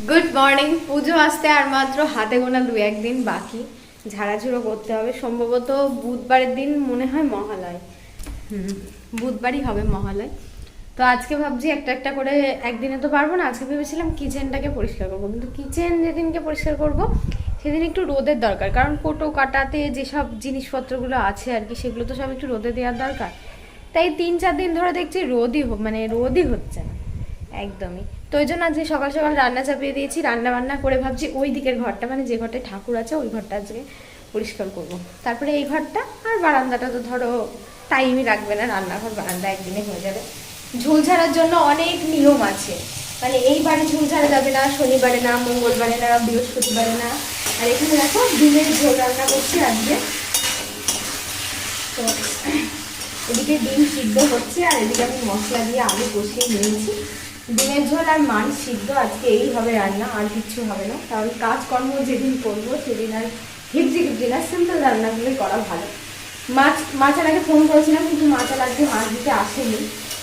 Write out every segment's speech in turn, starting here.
Good morning পুজো আসতে আর মাত্র হাতে গোনা দু একদিন বাকি। ঝাড়াঝুড়ো করতে হবে। সম্ভবত বুধবারের দিন মনে হয় মহালয়। হুম। বুধবারই হবে মহালয়। তো আজকে ভাবছি একটা একটা করে একদিনে তো পারব না। আজকে ভেবেছিলাম কিচেনটাকে পরিষ্কার করব। কিন্তু কিচেন যেদিনকে পরিষ্কার করব সেদিন একটু রোদের দরকার। কারণ কোটো কাটাতে যেসব জিনিসপত্রগুলো আছে আর কি সেগুলো তো সব একটু রোদে দেওয়ার দরকার। তাই তিন চার দিন ধরে দেখছি রোদই মানে রোদই হচ্ছে না। একদমই। তো ওই জন্য আজকে সকাল সকাল রান্না চাপিয়ে দিয়েছি, রান্না বান্না করে ভাবছি ওই দিকের ঘরটা মানে যে ঘরটায় ঠাকুর আছে, ওই ঘরটা আজকে পরিষ্কার করব। তারপরে এই ঘরটা আর বারান্দাটা তো ধরো টাইমই রাখবে না, রান্নাঘর, বারান্দা একদিনে হয়ে যাবে। ঝুল ঝাড়ার জন্য অনেক নিয়ম আছে। মানে এই বাড়ি ঝুল ঝাড়া যাবে না, শনিবারে না, মঙ্গলবারে না, বৃহস্পতিবারে না। আর এখানে দেখো ডিমের ঝোল রান্না করছি আজকে। তো এদিকে ডিম সিদ্ধ হচ্ছে আর এদিকে আমি মশলা দিয়ে আলু কষিয়ে নিয়েছি। ডিমের ঝোল আর মান সিদ্ধ, আজকে এই হবে রান্না, আর কিচ্ছু হবে না। কারণ কাজকর্ম যেদিন করব, সেদিন আর হিপজি হিপজি না সিম্পল রান্নাগুলোই করা ভালো। মাছ মাছের আগে ফোন করেছিলাম, কিন্তু মাছের আজকে মাছ দিতে আসেনি।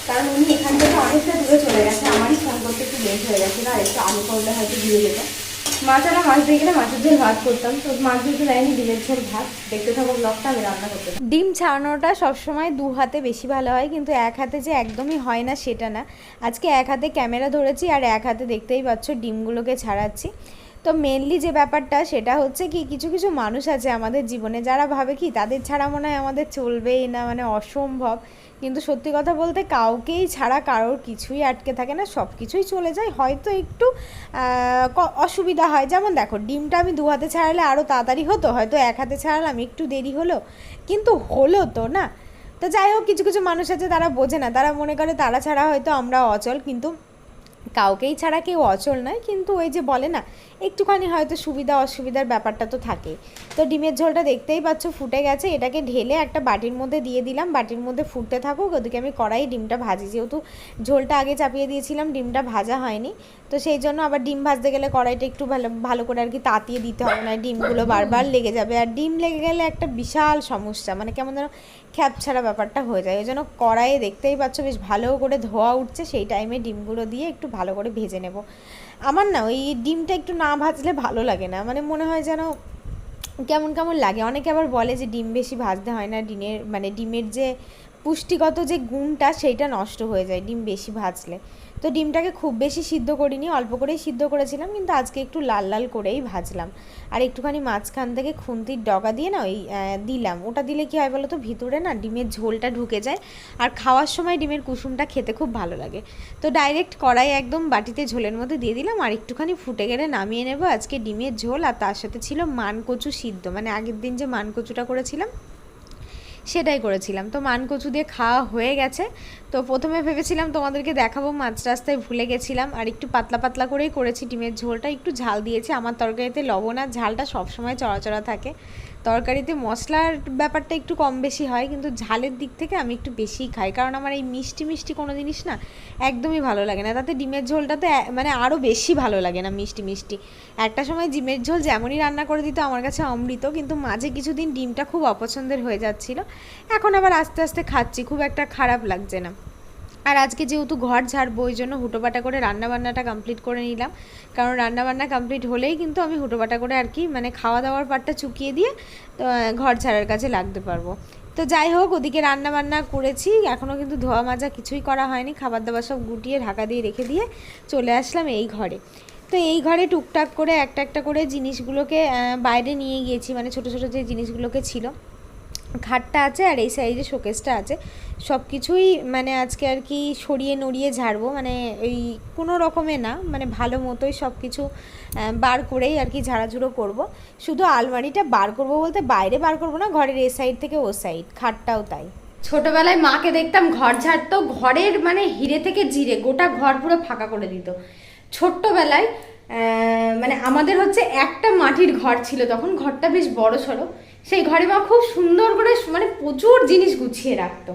কারণ উনি এখান থেকে অনেকটা দূরে চলে গেছে, আমারই ফোন করতে একটু লেট হয়ে গেছে না একটু আলু করলে হয়তো দিয়ে যেত আনা মাছ দিয়ে গেলে মাছের ঝোল ভাত করতাম। তো মাছ দিয়ে দেয়নি ডিমের ঝোল, ভাত। দেখতে থাকো ব্লগটা আমি রান্না করতে ডিম ছাড়ানোটা সবসময় দু হাতে বেশি ভালো হয়, কিন্তু এক হাতে যে একদমই হয় না সেটা না। আজকে এক হাতে ক্যামেরা ধরেছি আর এক হাতে দেখতেই পাচ্ছ ডিমগুলোকে ছাড়াচ্ছি। তো মেনলি যে ব্যাপারটা, সেটা হচ্ছে কি, কিছু কিছু মানুষ আছে আমাদের জীবনে যারা ভাবে কি, তাদের ছাড়া মনে হয় আমাদের চলবেই না মানে অসম্ভব। কিন্তু সত্যি কথা বলতে কাউকেই ছাড়া কারোর কিছুই আটকে থাকে না সব কিছুই চলে যায়। হয়তো একটু অসুবিধা হয়। যেমন দেখো, ডিমটা আমি দু হাতে ছাড়ালে আরও তাড়াতাড়ি হতো, হয়তো এক হাতে ছাড়ালাম, একটু দেরি হলো। কিন্তু হলো তো না। তো যাই হোক, কিছু কিছু মানুষ আছে তারা বোঝে না। তারা মনে করে তারা ছাড়া হয়তো আমরা অচল, কিন্তু কাউকেই ছাড়া কেউ অচল নয়। কিন্তু ওই যে বলে না একটুখানি হয়তো সুবিধা অসুবিধার ব্যাপারটা তো থাকে তো ডিমের ঝোলটা দেখতেই পাচ্ছ ফুটে গেছে, এটাকে ঢেলে একটা বাটির মধ্যে দিয়ে দিলাম, বাটির মধ্যে ফুটতে থাকুক, ওদিকে আমি কড়াই ডিমটা ভাজি। যেহেতু ঝোলটা আগে চাপিয়ে দিয়েছিলাম, ডিমটা ভাজা হয়নি, তো সেই জন্য আবার ডিম ভাজতে গেলে কড়াইটা একটু ভালো ভালো করে আর কি তাতিয়ে দিতে হবে না ডিমগুলো বারবার লেগে যাবে। আর ডিম লেগে গেলে একটা বিশাল সমস্যা মানে কেমন যেন খ্যাপ ছাড়া ব্যাপারটা হয়ে যায়। ওই জন্য কড়াইয়ে দেখতেই পাচ্ছ বেশ ভালো করে ধোয়া উঠছে, সেই টাইমে ডিমগুলো দিয়ে একটু ভালো করে ভেজে নেব। আমার না ওই ডিমটা একটু না ভাজলে ভালো লাগে না। মানে মনে হয় যেন কেমন কেমন লাগে। অনেকে আবার বলে যে ডিম বেশি ভাজতে হয় না ডিমের মানে ডিমের যে পুষ্টিগত যে গুণটা, সেইটা নষ্ট হয়ে যায় ডিম বেশি ভাজলে। তো ডিমটাকে খুব বেশি সিদ্ধ করিনি, অল্প করেই সিদ্ধ করেছিলাম, কিন্তু আজকে একটু লাল লাল করেই ভাজলাম। আর একটুখানি মাঝখান থেকে খুন্তির ডগা দিয়ে না ওই দিলাম। ওটা দিলে কি হয় বলো তো, ভিতরে না ডিমের ঝোলটা ঢুকে যায়, আর খাওয়ার সময় ডিমের কুসুমটা খেতে খুব ভালো লাগে। তো ডাইরেক্ট কড়াই একদম বাটিতে ঝোলের মধ্যে দিয়ে দিলাম, আর একটুখানি ফুটে গেলে নামিয়ে নেব আজকে ডিমের ঝোল, আর তার সাথে ছিল মানকচু সিদ্ধ। মানে আগের দিন যে মানকচুটা করেছিলাম সেটাই করেছিলাম। তো মানকচু দিয়ে খাওয়া হয়ে গেছে। তো প্রথমে ভেবেছিলাম তোমাদেরকে দেখাবো মাছ রাস্তায় ভুলে গেছিলাম। আর একটু পাতলা পাতলা করেই করেছি। ডিমের ঝোলটা একটু ঝাল দিয়েছি। আমার তরকারিতে লবণ আর ঝালটা সবসময় চড়াচড়া থাকে। তরকারিতে মশলার ব্যাপারটা একটু কম বেশি হয়, কিন্তু ঝালের দিক থেকে আমি একটু বেশিই খাই। কারণ আমার এই মিষ্টি মিষ্টি কোনো জিনিস না একদমই ভালো লাগে না। তাতে ডিমের ঝোলটাতে মানে আরও বেশি ভালো লাগে না মিষ্টি মিষ্টি। একটা সময় ডিমের ঝোল যেমনই রান্না করে দিত আমার কাছে অমৃত, কিন্তু মাঝে কিছুদিন ডিমটা খুব অপছন্দের হয়ে যাচ্ছিল। এখন আবার আস্তে আস্তে খাচ্ছি, খুব একটা খারাপ লাগছে না। আর আজকে যেহেতু ঘর ঝাড়বো ওই জন্য হুটোপাটা করে রান্নাবান্নাটা কমপ্লিট করে নিলাম। কারণ রান্নাবান্না কমপ্লিট হলেই কিন্তু আমি হুটোপাটা করে আর কি মানে খাওয়া দাওয়ার পাটটা চুকিয়ে দিয়ে তো, ঘর ঝাড়ার কাছে লাগতে পারব। তো যাই হোক ওদিকে রান্না বান্না করেছি এখনও কিন্তু ধোয়া মাজা কিছুই করা হয়নি খাবার দাবার সব গুটিয়ে ঢাকা দিয়ে রেখে দিয়ে চলে আসলাম এই ঘরে। তো এই ঘরে টুকটাক করে একটা একটা করে জিনিসগুলোকে বাইরে নিয়ে গিয়েছি মানে ছোট ছোট যে জিনিসগুলোকে ছিল। খাটটা আছে আর এই সাইডে শোকেসটা আছে। সব কিছুই মানে আজকে আর কি সরিয়ে নড়িয়ে ঝাড়বো। মানে এই কোনো রকমে না মানে ভালো মতোই সব কিছু বার করেই আর কি ঝাড়াঝুড়ো করব। শুধু আলমারিটা বার করব বলতে বাইরে বার করব না, ঘরের এ সাইড থেকে ও সাইড, খাটটাও তাই। ছোটবেলায় মাকে দেখতাম ঘর ঝাড়তো, ঘরের মানে হিরে থেকে জিরে, গোটা ঘর পুরো ফাঁকা করে দিত। ছোট্টবেলায় মানে আমাদের হচ্ছে একটা মাটির ঘর ছিল, তখন ঘরটা বেশ বড় সড়ো। সেই ঘরে মা খুব সুন্দর করে মানে প্রচুর জিনিস গুছিয়ে রাখতো।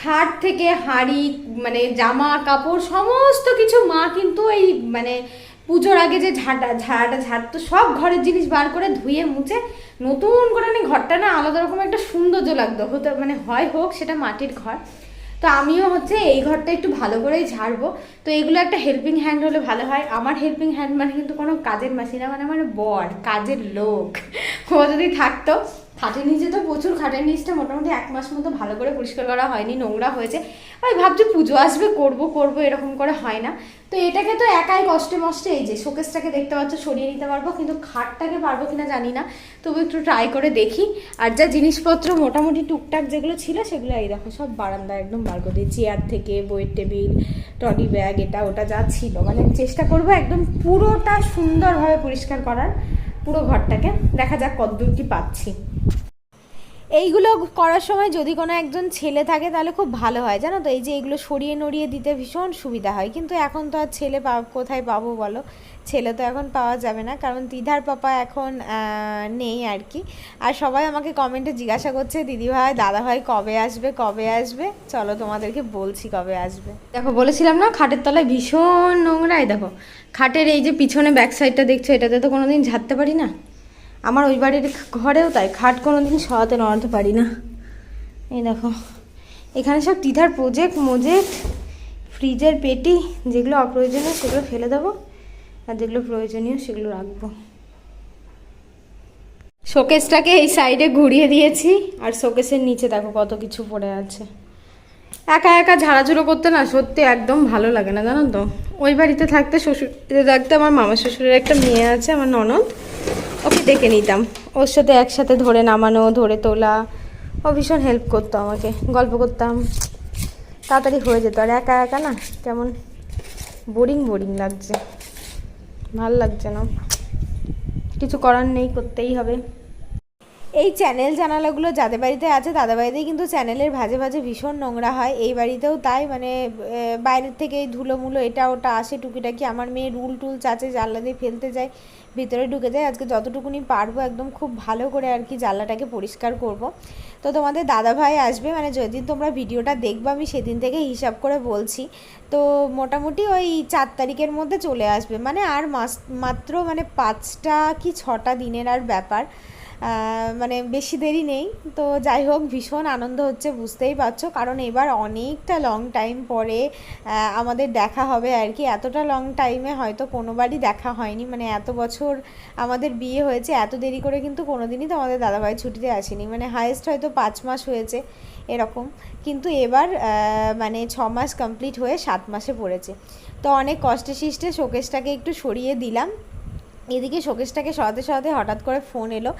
খাট থেকে হাড়ি মানে জামা, কাপড়, সমস্ত কিছু মা কিন্তু এই মানে পুজোর আগে যে ঝাঁটা ঝাড়াটা ঝাড়তো সব ঘরের জিনিস বার করে ধুয়ে, মুছে নতুন করে ঘরটা না আলাদা রকম একটা সৌন্দর্য লাগতো। হতে মানে হয় হোক, সেটা মাটির ঘর। তো আমিও হচ্ছে এই ঘরটা একটু ভালো করেই ঝাড়বো। তো এগুলো একটা হেল্পিং হ্যান্ড হলে ভালো হয়। আমার হেল্পিং হ্যান্ড মানে কিন্তু কোনো কাজের মাসি না মানে আমার বর, কাজের লোক। ও যদি থাকতো খাটের নিচে তো প্রচুর খাটের নিচটা মোটামুটি এক মাস মতো ভালো করে পরিষ্কার করা হয়নি, নোংরা হয়েছে। আমি ভাবছি পুজো আসবে, করব করব, এরকম করে হয় না। তো এটাকে তো একাই কষ্টে মষ্টে এই যে শোকেসটাকে দেখতে পাচ্ছ, সরিয়ে নিতে পারব, কিন্তু খাটটাকে পারব কিনা জানি না। তবু একটু ট্রাই করে দেখি। আর যা জিনিসপত্র মোটামুটি টুকটাক যেগুলো ছিল, সেগুলো এই দেখো, সব বারান্দায় একদম বার করে চেয়ার থেকে, বইয়ের টেবিল ট্রলি ব্যাগ এটা ওটা যা ছিল। মানে চেষ্টা করব একদম পুরোটা সুন্দরভাবে পরিষ্কার করার। পুরো ঘরটাকে। দেখা যাক কতদূর কি পাচ্ছি। এইগুলো করার সময় যদি কোনো একজন ছেলে থাকে, তাহলে খুব ভালো হয়। জানো তো? এই যে এগুলো সরিয়ে নড়িয়ে দিতে ভীষণ সুবিধা হয়। কিন্তু এখন তো আর ছেলে পা, কোথায় পাবো বলো? ছেলে তো এখন পাওয়া যাবে না। কারণ দিদার পাপা এখন নেই আর কি। আর সবাই আমাকে কমেন্টে জিজ্ঞাসা করছে দিদিভাই দাদাভাই কবে আসবে? কবে আসবে? চলো তোমাদেরকে বলছি কবে আসবে। দেখো, বলেছিলাম না, খাটের তলায় ভীষণ নোংরা। এই দেখো, খাটের এই যে পিছনে ব্যাক সাইডটা দেখছ, এটাতে তো কোনোদিন ঝাড়তে পারি না? আমার ওই বাড়ির ঘরেও তাই, খাট কোনো দিন সরাতে নড়াতে পারি না। এই দেখো, এখানে সব টিথার প্রজেক্ট মোজেক্ট ফ্রিজের পেটি, যেগুলো অপ্রয়োজনীয় সেগুলো ফেলে দেবো, আর যেগুলো প্রয়োজনীয় সেগুলো রাখব। শোকেসটাকে এই সাইডে ঘুরিয়ে দিয়েছি, আর শোকেসের নিচে দেখো কত কিছু পড়ে আছে। একা একা ঝাড়াঝুড়ো করতে না সত্যি একদম ভালো লাগে না, জানো তো? ওই বাড়িতে থাকতে শ্বশুর থাকতে আমার মামা শ্বশুরের একটা মেয়ে আছে, আমার ননদ। ওকে ডেকে নিতাম। ওর সাথে একসাথে ধরে নামানো, ধরে তোলা। ও ভীষণ হেল্প করতো আমাকে, গল্প করতাম। তাড়াতাড়ি হয়ে যেত। আর একা একা না, কেমন বোরিং বোরিং লাগছে। ভালো লাগছে না। কিছু করার নেই, করতেই হবে। এই চ্যানেল জানালাগুলো যাদের বাড়িতে আছে তাদের বাড়িতেই কিন্তু চ্যানেলের ভাজে ভাজে ভীষণ নোংরা হয়। এই বাড়িতেও তাই মানে বাইরের থেকে এই ধুলো মুলো এটা ওটা আসে, টুকিটাকি। আমার মেয়ে রুল টুল চাচে জানলা দিয়ে ফেলতে যায়। ভিতরে ঢুকে যায় আজকে যতটুকুনি পারব একদম খুব ভালো করে আর কি জানলাটাকে পরিষ্কার করব। তো তোমাদের দাদাভাই আসবে মানে যেদিন তোমরা ভিডিওটা দেখবে আমি সেদিন থেকে হিসাব করে বলছি। তো মোটামুটি ওই চার তারিখের মধ্যে চলে আসবে। মানে আর মাস, মাত্র মানে পাঁচটা কি ছটা দিনের আর ব্যাপার। মানে বেশি দেরি নেই। তো যাই হোক, ভীষণ আনন্দ হচ্ছে, বুঝতেই পারছ। কারণ এবার অনেকটা লং টাইম পরে আমাদের দেখা হবে আর কি। এতটা লং টাইমে হয়তো কোনোবারই দেখা হয়নি। মানে এত বছর আমাদের বিয়ে হয়েছে, এত দেরি করে কিন্তু কোনোদিনই তো আমাদের দাদাভাই ছুটিতে আসেনি। মানে হায়েস্ট হয়তো পাঁচ মাস হয়েছে, এরকম। কিন্তু এবার মানে ছ মাস কমপ্লিট হয়ে সাত মাসে পড়েছে। তো অনেক কষ্টে শিষ্টে শোকেসটাকে একটু সরিয়ে দিলাম। এদিকে শোকেশটাকে সরাতে সরাতে হঠাৎ করে ফোন এলো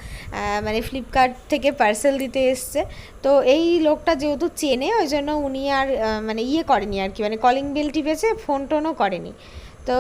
মানে ফ্লিপকার্ট থেকে পার্সেল দিতে এসছে। তো এই লোকটা যেহেতু চেনে, ওই জন্য উনি আর মানে ইয়ে করেনি আর কি মানে কলিং বেল টিপেছে, ফোন টোনও করেনি। তো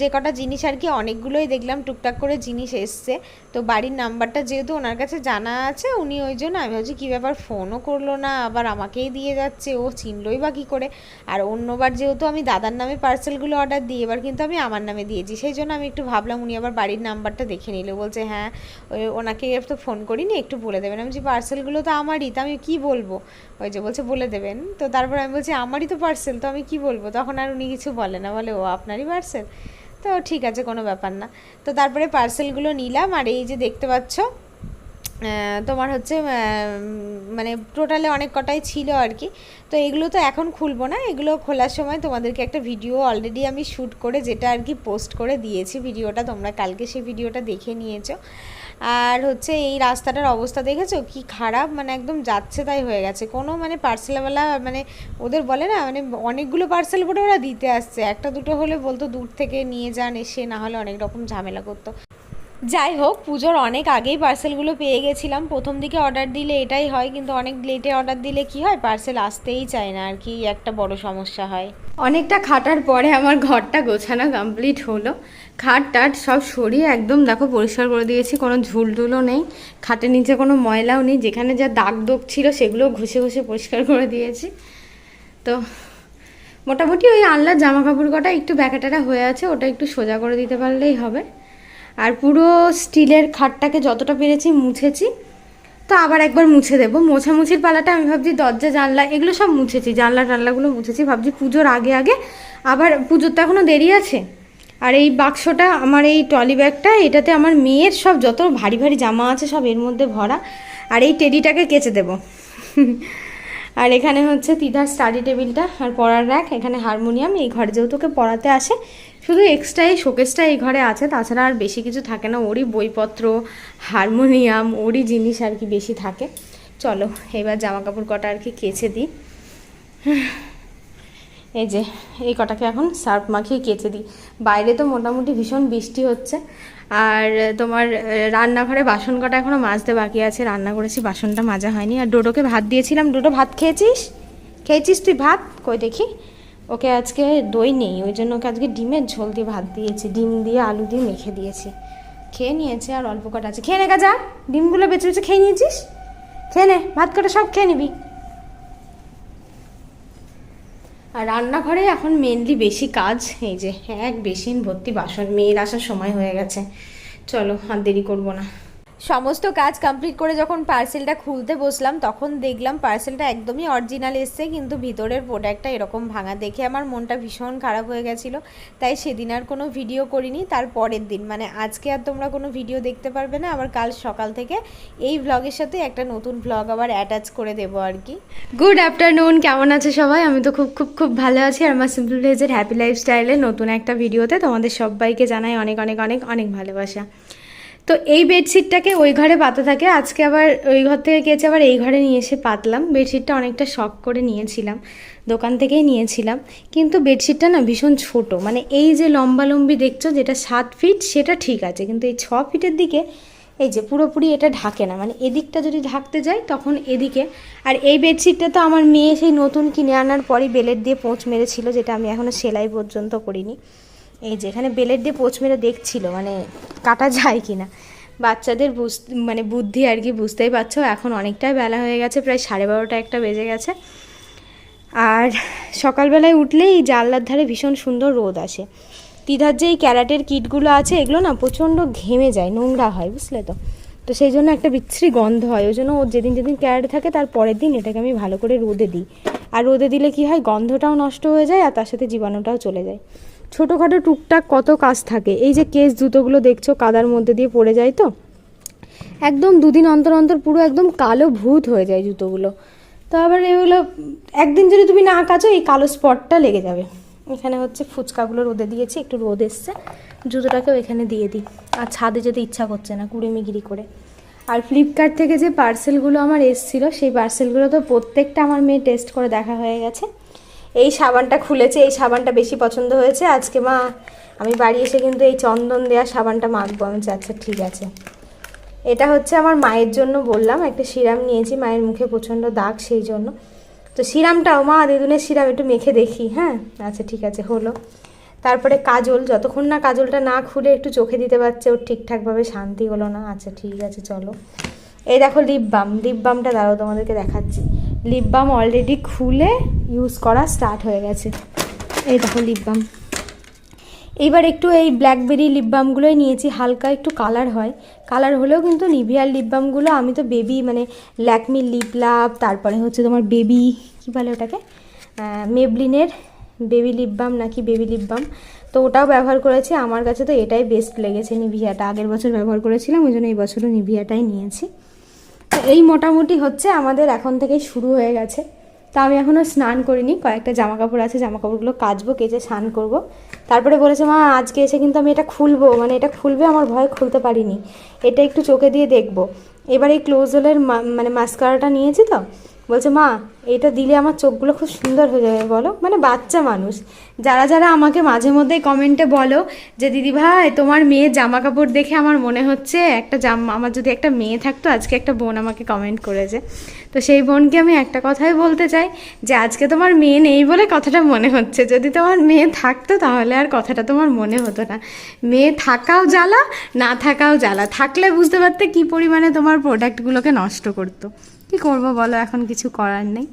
যে কটা জিনিস আর কি অনেকগুলোই দেখলাম, টুকটাক করে জিনিস এসছে। তো বাড়ির নাম্বারটা যেহেতু ওনার কাছে জানা আছে, উনি ওই জন্য আমি ভাবছি, কী ব্যাপার ফোনও করল না, আবার আমাকেই দিয়ে যাচ্ছে, ও চিনলই বা কী করে? আর অন্যবার যেহেতু আমি দাদার নামে পার্সেলগুলো অর্ডার দিই, এবার কিন্তু আমি আমার নামে দিয়েছি। সেই জন্য আমি একটু ভাবলাম, উনি আবার বাড়ির নাম্বারটা দেখে নিল। বলছে হ্যাঁ ওই ওনাকে তো ফোন করিনি, একটু বলে দেবেন। আমি যে পার্সেলগুলো তো আমারই, তো আমি কী বলব? ওই যে বলছে, বলে দেবেন। তো তারপর আমি বলছি, আমারই তো পার্সেল তো আমি কি বলব? তখন আর উনি কিছু বলে না। বলে, ও আপনারই পার্সেল? তো ঠিক আছে, কোনো ব্যাপার না। তো তারপরে পার্সেলগুলো নিলাম, আর এই যে দেখতে পাচ্ছ তোমার হচ্ছে মানে টোটালে অনেক কটাই ছিল আর কি। তো এগুলো তো এখন খুলবো না, এগুলো খোলার সময় তোমাদেরকে একটা ভিডিও অলরেডি আমি শ্যুট করে যেটা আর কি পোস্ট করে দিয়েছি, ভিডিওটা তোমরা কালকে সেই ভিডিওটা দেখে নিয়েছো। আর হচ্ছে এই রাস্তাটার অবস্থা দেখেছ? কি খারাপ? মানে একদম যাচ্ছে তাই হয়ে গেছে। কোনো মানে পার্সেলওয়ালা মানে ওদের বলে না মানে অনেকগুলো পার্সেল করে ওরা দিতে আসছে। একটা দুটো হলে বলতো দূর থেকে নিয়ে যান, এসে না হলে অনেক রকম ঝামেলা করতো। যাই হোক, পুজোর অনেক আগেই পার্সেলগুলো পেয়ে গেছিলাম। প্রথম দিকে অর্ডার দিলে এটাই হয়, কিন্তু অনেক লেটে অর্ডার দিলে কি হয়? পার্সেল আসতেই চায় না আর কি, একটা বড় সমস্যা হয়। অনেকটা খাটার পরে আমার ঘরটা গোছানো কমপ্লিট হলো। খাট টাট সব সরিয়ে একদম দেখো পরিষ্কার করে দিয়েছি, কোনো ঝুলটুলও নেই। খাটের নিচে কোনো ময়লাও নেই, যেখানে যা দাগ দোগ ছিল সেগুলো ঘষে ঘষে পরিষ্কার করে দিয়েছি। তো মোটামুটি ওই আনলার জামা কাপড় কটা একটু ব্যাকাটারা হয়ে আছে, ওটা একটু সোজা করে দিতে পারলেই হবে। আর পুরো স্টিলের খাটটাকে যতটা পেরেছি মুছেছি। তো আবার একবার মুছে দেবো। মোছামুছির পালাটা আমি ভাবছি দরজা, জানলা, এগুলো সব মুছেছি। জানলা, টানলাগুলো মুছেছি, ভাবছি পুজোর আগে আগে। আবার পুজোর তো এখনও দেরি আছে। আর এই বাক্সটা, আমার এই ট্রলি ব্যাগটা, এটাতে আমার মেয়ের সব যত ভারী ভারী জামা আছে সব এর মধ্যে ভরা। আর এই টেডিটাকে কেচে দেবো। আর এখানে হচ্ছে তিধার স্টাডি টেবিলটা আর পড়ার র্যাক এখানে হারমোনিয়াম এই ঘরে যেহেতু পড়াতে আসে শুধু এক্সট্রা এই শোকেসটা এই ঘরে আছে, তাছাড়া আর বেশি কিছু থাকে না। ওরই বইপত্র, হারমোনিয়াম, ওরই জিনিস আর কি বেশি থাকে। চলো, এবার জামা কাপড় কটা আর কি কেচে দিই। এই যে, এই কটাকে এখন সার্ফ মাখিয়ে কেচে দিই। বাইরে তো মোটামুটি ভীষণ বৃষ্টি হচ্ছে। আর তোমার রান্নাঘরে বাসন কটা এখনও মাজতে বাকি আছে। রান্না করেছি, বাসনটা মাজা হয়নি। আর ডোডোকে ভাত দিয়েছিলাম। ডোডো, ভাত খেয়েছিস? খেয়েছিস তুই ভাত? কই দেখি। ওকে আজকে দই নেই, ওই জন্য ওকে আজকে ডিমের ঝোল দিয়ে ভাত দিয়েছি। ডিম দিয়ে আলু দিয়ে মেখে দিয়েছি। খেয়ে নিয়েছে আর অল্প কটা আছে। খেয়ে নে যা ডিমগুলো বেঁচে বেঁচে খেয়ে নিয়েছিস? খেয়ে নে, ভাত কটা সব খেয়ে নিবি। আর রান্নাঘরে এখন মেনলি বেশি কাজ, এই যে এক বেসিন ভর্তি বাসন, মেয়ের আসার সময় হয়ে গেছে। চলো আর দেরি করব না। সমস্ত কাজ কমপ্লিট করে যখন পার্সেলটা খুলতে বসলাম, তখন দেখলাম পার্সেলটা একদমই অরিজিনাল এসছে, কিন্তু ভিতরের প্রোডাক্টটা এরকম ভাঙা। দেখে আমার মনটা ভীষণ খারাপ হয়ে গেছিল, তাই সেদিন আর কোনো ভিডিও করিনি, তার পরের দিন। মানে আজকে আর তোমরা কোনো ভিডিও দেখতে পারবে না, আবার কাল সকাল থেকে এই ভ্লগের সাথে একটা নতুন ভ্লগ আবার অ্যাটাচ করে দেবো আর কি। গুড আফটারনুন কেমন আছে সবাই? আমি তো খুব খুব খুব ভালো আছি আর আমার সিম্পল ভিলেজের হ্যাপি লাইফস্টাইলে নতুন একটা ভিডিওতে তোমাদের সবাইকে জানাই অনেক অনেক অনেক অনেক ভালোবাসা। তো এই বেডশিটটাকে ওই ঘরে পাতা থাকে। আজকে আবার ওই ঘর থেকে কেচে আবার এই ঘরে নিয়ে এসে পাতলাম। বেডশিটটা অনেকটা শখ করে নিয়েছিলাম, দোকান থেকেই নিয়েছিলাম। কিন্তু বেডশিটটা না ভীষণ ছোট। মানে এই যে লম্বালম্বি দেখছ, যেটা সাত ফিট, সেটা ঠিক আছে। কিন্তু এই ছ ফিটের দিকে এই যে পুরোপুরি এটা ঢাকে না। মানে এদিকটা যদি ঢাকতে যায় তখন এদিকে। আর এই বেডশিটটা তো আমার মেয়ে সেই নতুন কিনে আনার পরই বেলেট দিয়ে পোঁচ মেরেছিল, যেটা আমি এখনও সেলাই পর্যন্ত করিনি। এই যে এখানে বেলেট দিয়ে পোঁচ মেরে দেখছিল মানে কাটা যায় কি না বাচ্চাদের বুঝ মানে বুদ্ধি আর কি বুঝতেই পারছ, এখন অনেকটাই বেলা হয়ে গেছে, প্রায় সাড়ে বারোটা একটা বেজে গেছে। আর সকালবেলায় উঠলেই জানলার ধারে ভীষণ সুন্দর রোদ আসে। তিধার যে এই ক্যারাটের কিটগুলো আছে, এগুলো না প্রচণ্ড ঘেমে যায়, নোংরা হয়, বুঝলে তো? তো সেই জন্য একটা বিচ্ছিরি গন্ধ হয়, ওই জন্য ওর যেদিন যেদিন ক্যারাটে থাকে, তার পরের দিন এটাকে আমি ভালো করে রোদে দিই। আর রোদে দিলে কি হয়, গন্ধটাও নষ্ট হয়ে যায়, আর তার সাথে জীবাণুটাও চলে যায়। ছোটোখাটো টুকটাক কত কাজ থাকে। এই যে কেস জুতোগুলো দেখছ, কাদার মধ্যে দিয়ে পড়ে যায় তো? একদম দুদিন অন্তর অন্তর পুরো একদম কালো ভূত হয়ে যায় জুতোগুলো। তো আবার এগুলো, একদিন যদি তুমি না কাচো, এই কালো স্পটটা লেগে যাবে। এখানে হচ্ছে ফুচকাগুলো রোদে দিয়েছি, একটু রোদ এসছে। জুতোটাকেও এখানে দিয়ে দিই। আর ছাদে যেতে ইচ্ছা করছে না কুড়েমিগিরি করে। আর ফ্লিপকার্ট থেকে যে পার্সেলগুলো আমার এসেছিল, সেই পার্সেলগুলো তো প্রত্যেকটা আমার মেয়ে টেস্ট করে দেখা হয়ে গেছে। এই সাবানটা খুলেছে, এই সাবানটা বেশি পছন্দ হয়েছে। আজকে মা, আমি বাড়ি এসে কিন্তু এই চন্দন দেওয়া সাবানটা মাখবো। আমি আচ্ছা ঠিক আছে। এটা হচ্ছে আমার মায়ের জন্য বললাম, একটা সিরাম নিয়েছি, মায়ের মুখে প্রচণ্ড দাগ সেই জন্য। তো সিরামটাও মা, দিদুনের সিরাম একটু মেখে দেখি হ্যাঁ? আচ্ছা ঠিক আছে, হলো। তারপরে কাজল, যতক্ষণ না কাজলটা না খুলে একটু চোখে দিতে পারছে, ওর ঠিকঠাকভাবে শান্তি হলো না। আচ্ছা ঠিক আছে, চলো। এই দেখো লিপ বাম লিপ বামটা দাঁড়াও তোমাদেরকে দেখাচ্ছি। লিপ বাম অলরেডি খুলে ইউজ করা স্টার্ট হয়ে গেছে। এই দেখো লিপ বাম এইবার একটু এই ব্ল্যাকবেরি লিপ বামগুলোই নিয়েছি, হালকা একটু কালার হয়। কালার হলেও কিন্তু নিভিয়ার লিপ বামগুলো আমি তো বেবি মানে ল্যাকমি লিপ লাভ তারপরে হচ্ছে তোমার বেবি কী বলে ওটাকে? মেবলিনের বেবি লিপ বাম নাকি বেবি লিপ বাম তো ওটাও ব্যবহার করেছি, আমার কাছে তো এটাই বেস্ট লেগেছে নিভিয়াটা আগের বছর ব্যবহার করেছিলাম, ওই জন্য এই বছরও নিভিয়াটাই নিয়েছি। এই মোটামুটি হচ্ছে আমাদের এখন থেকে শুরু হয়ে গেছে। তো আমি এখনও স্নান করিনি, কয়েকটা জামা কাপড় আছে জামা কাপড়গুলো কাচবো, কেচে স্নান করব। তারপরে বলেছে, মা, আজকে এসে কিন্তু আমি এটা খুলবো মানে এটা খুলবে, আমার ভয় খুলতে পারিনি। এটা একটু চোখে দিয়ে দেখব। এবার এই ক্লোজলের মানে মাস্কারাটা নিয়েছি তো বলছে, মা, এটা দিলে আমার চোখগুলো খুব সুন্দর হয়ে যাবে, বলো। মানে বাচ্চা মানুষ। যারা যারা আমাকে মাঝে মধ্যে কমেন্টে বলো যে, দিদি ভাই, তোমার মেয়ের জামা কাপড় দেখে আমার মনে হচ্ছে একটা জামা, আমার যদি একটা মেয়ে থাকতো, আজকে একটা বোন আমাকে কমেন্ট করেছে। তো সেই বোনকে আমি একটা কথাই বলতে চাই যে, আজকে তোমার মেয়ে নেই বলে কথাটা মনে হচ্ছে। যদি তোমার মেয়ে থাকতো, তাহলে আর কথাটা তোমার মনে হতো না। মেয়ে থাকাও জ্বালা, না থাকাও জ্বালা। থাকলে বুঝতে পারতে কী পরিমাণে তোমার প্রোডাক্টগুলোকে নষ্ট করতো। কী করব বলো, এখন কিছু করার নেই।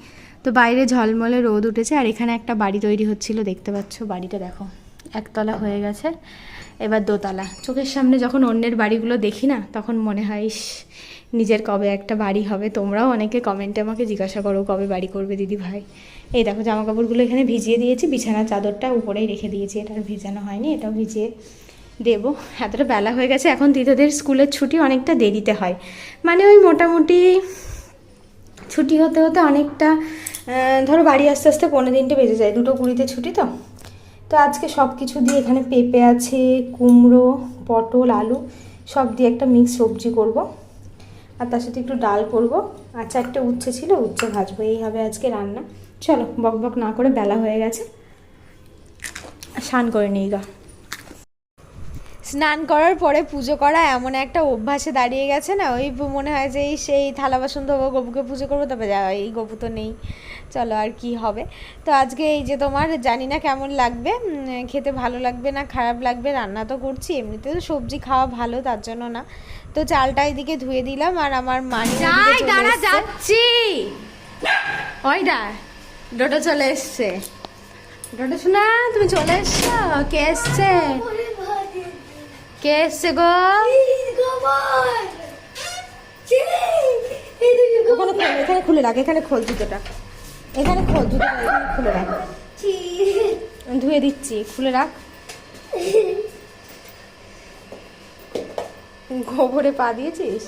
তো বাইরে ঝলমলে রোদ উঠেছে আর এখানে একটা বাড়ি তৈরি হচ্ছিল, দেখতে পাচ্ছ বাড়িটা দেখো। একতলা হয়ে গেছে, এবার দোতলা। চোখের সামনে যখন অন্যের বাড়িগুলো দেখি না, তখন মনে হয় নিজের কবে একটা বাড়ি হবে? তোমরাও অনেকে কমেন্টে আমাকে জিজ্ঞাসা করো, কবে বাড়ি করবে দিদি ভাই? এই দেখো জামা কাপড়গুলো এখানে ভিজিয়ে দিয়েছি, বিছানার চাদরটা উপরেই রেখে দিয়েছি, এটা ভিজানো হয়নি, এটাও ভিজিয়ে দেবো। এতটা বেলা হয়ে গেছে, এখন দিদাদের স্কুলের ছুটি অনেকটা দেরিতে হয়। মানে ওই মোটামুটি ছুটি হতে হতে অনেকটা ধরো বাড়ি আসতে আসতে পনেরো দিনটা বেজে যায়, দুটো কুড়িতে ছুটি তো। তো আজকে সব কিছু দিয়ে এখানে পেঁপে আছে, কুমড়ো, পটল, আলু, সব দিয়ে একটা মিক্স সবজি করব। আর তার সাথে একটু ডাল করব। আর চারটে উচ্ছে ছিল, উচ্ছে ভাজবো, এই হবে আজকে রান্না। চলো বক বক না করে বেলা হয়ে গেছে। স্নান করে নিই গা। স্নান করার পরে পুজো করা এমন একটা অভ্যাসে দাঁড়িয়ে গেছে না? ওই মনে হয় যে এই সেই থালা বাসন ধোবো গপুকে পুজো করব তবে যা এই গপু তো নেই। চলো আর কি হবে। তো আজকে এই যে তোমার জানি না কেমন লাগবে খেতে ভালো লাগবে না খারাপ লাগবে রান্না তো করছি এমনিতে তো সবজি খাওয়া ভালো তার জন্য না। তো চালটা এদিকে ধুয়ে দিলাম আর আমার মানি দাঁড়া যাচ্ছি। ওই দা ডোটো চলে এসছে। ডোটো শোনা তুমি চলে এসছো? কে এসছে? কে এসছে গো ওখানে এখানে খুলে রাখ এখানে খোল জুতোটা। এখানে খোল জুতোটা এখানে খুলে রাখ। ধুয়ে দিচ্ছি খুলে রাখ। গোবরে পা দিয়েছিস?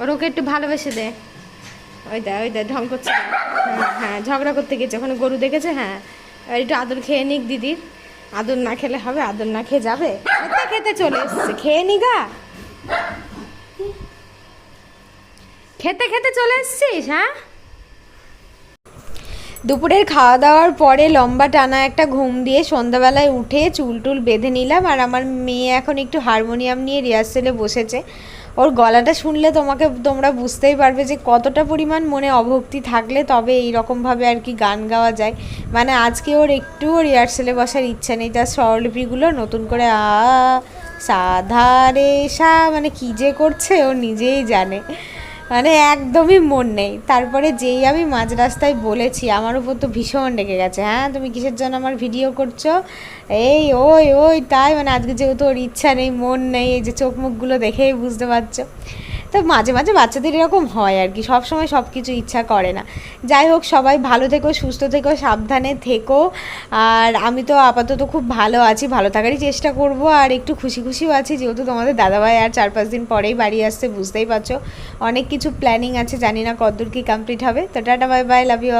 ওর ওকে একটু ভালোবেসে দে। ওই দা ওই দা ঢং করছে হ্যাঁ হ্যাঁ ঝগড়া করতে গেছে ওখানে গরু দেখেছে হ্যাঁ। একটু আদর খেয়ে নিক, দিদির। আদর না খেলে হবে, আদর না খেয়ে যাবে। খেতে খেতে চলে এসছে? খেয়ে নি গা? খেতে খেতে চলে এসছিস হ্যাঁ? দুপুরের খাওয়া দাওয়ার পরে লম্বা টানা একটা ঘুম দিয়ে সন্ধ্যাবেলায় উঠে চুল টুল বেঁধে নিলাম, আর আমার মেয়ে এখন একটু হারমোনিয়াম নিয়ে রিহার্সেলে বসেছে। ওর গলাটা শুনলে তোমাকে, তোমরা বুঝতেই পারবে যে কতটা পরিমাণ মনে অভক্তি থাকলে তবে এই রকমভাবে আর কি গান গাওয়া যায়। মানে আজকে ওর একটুও রিহার্সেলে বসার ইচ্ছা নেই, তার স্বরলিপিগুলো নতুন করে আ সাধারে সা মানে কী যে করছে ও নিজেই জানে। মানে একদমই মন নেই। তারপরে যেই আমি মাঝ রাস্তায় বলেছি, আমার উপর তো ভীষণ রেগে গেছে হ্যাঁ তুমি কিসের জন্য আমার ভিডিও করছ? এই, ওই ওই, তাই মানে আজকে যেহেতু ওর ইচ্ছা নেই, মন নেই, এই যে চোখ মুখগুলো দেখেই বুঝতে পারছ। তো মাঝে মাঝে বাচ্চাদের এরকম হয় আর কি। সব সময় সব কিছু ইচ্ছা করে না। যাই হোক, সবাই ভালো থেকো, সুস্থ থেকো, সাবধানে থেকো। আর আমি তো আপাতত খুব ভালো আছি, ভালো থাকারই চেষ্টা করব। আর একটু খুশি খুশিও আছি, যেহেতু তোমাদের দাদাভাই আর চার পাঁচ দিন পরেই বাড়ি আসছে, বুঝতেই পারছ। অনেক কিছু প্ল্যানিং আছে, জানি না কতদূর কি কমপ্লিট হবে। তো tata bye bye love you